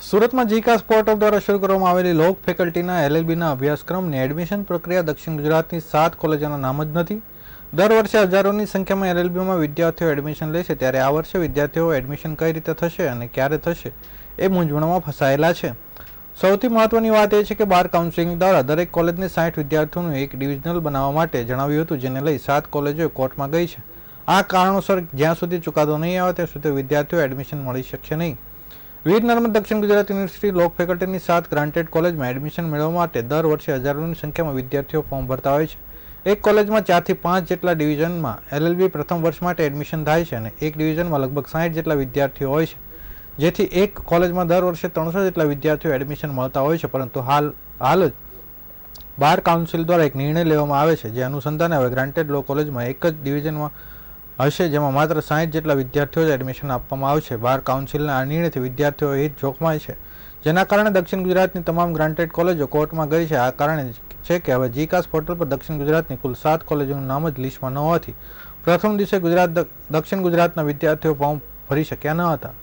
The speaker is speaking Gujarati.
સુરતમાં જીકાસ પોર્ટલ દ્વારા શરૂ કરવામાં આવેલી લોક ફેકલ્ટીના એલએલબીના અભ્યાસક્રમની એડમિશન પ્રક્રિયા દક્ષિણ ગુજરાતની સાત કોલેજોના નામ જ નથી. દર વર્ષે હજારોની સંખ્યામાં એલએલબીમાં વિદ્યાર્થીઓ એડમિશન લે છે ત્યારે આ વર્ષે વિદ્યાર્થીઓ એડમિશન કઈ રીતે થશે અને ક્યારે થશે એ મૂંઝવણમાં ફસાયેલા છે. સૌથી મહત્વની વાત એ છે કે બાર કાઉન્સિલિંગ દ્વારા દરેક કોલેજને સાઠ વિદ્યાર્થીઓનું એક ડિવિઝનલ બનાવવા માટે જણાવ્યું હતું જેને લઈ સાત કોલેજો કોર્ટમાં ગઈ છે. આ કારણોસર જ્યાં સુધી ચુકાદો નહીં આવે ત્યાં સુધી વિદ્યાર્થીઓ એડમિશન મળી શકશે નહીં. વીર નર્મદ દક્ષિણ ગુજરાત યુનિવર્સિટી લોક ફેકલ્ટીની સાત ગ્રાન્ટેડ કોલેજમાં એડમિશન મેળવવા માટે દર વર્ષે હજારોની સંખ્યામાં વિદ્યાર્થીઓ ફોર્મ ભરતા હોય છે. એક કોલેજમાં ચારથી પાંચ જેટલા ડિવિઝનમાં એલએલબી પ્રથમ વર્ષ માટે એડમિશન થાય છે અને એક ડિવિઝનમાં લગભગ સાઠ જેટલા વિદ્યાર્થીઓ હોય છે. જેથી એક કોલેજમાં દર વર્ષે ત્રણસો જેટલા વિદ્યાર્થીઓ એડમિશન મળતા હોય છે, પરંતુ હાલ હાલ જ બાર કાઉન્સિલ દ્વારા એક નિર્ણય લેવામાં આવે છે, જે અનુસંધાને હવે ગ્રાન્ટેડ લો કોલેજમાં એક જ ડિવિઝનમાં હશે, જેમાં માત્ર સાહીઠ જેટલા વિદ્યાર્થીઓ જ એડમિશન આપવામાં આવશે. બાર કાઉન્સિલના આ નિર્ણયથી વિદ્યાર્થીઓ હિત જોખમાય છે. જેના કારણે દક્ષિણ ગુજરાતની તમામ ગ્રાન્ટેડ કોલેજો કોર્ટમાં ગઈ છે. આ કારણે છે કે હવે જીકાસ પોર્ટલ પર દક્ષિણ ગુજરાતની કુલ સાત કોલેજોનું નામ જ લિસ્ટમાં ન હોવાથી પ્રથમ દિવસે ગુજરાત દક્ષિણ ગુજરાતના વિદ્યાર્થીઓ ફોર્મ ભરી શક્યા ન હતા.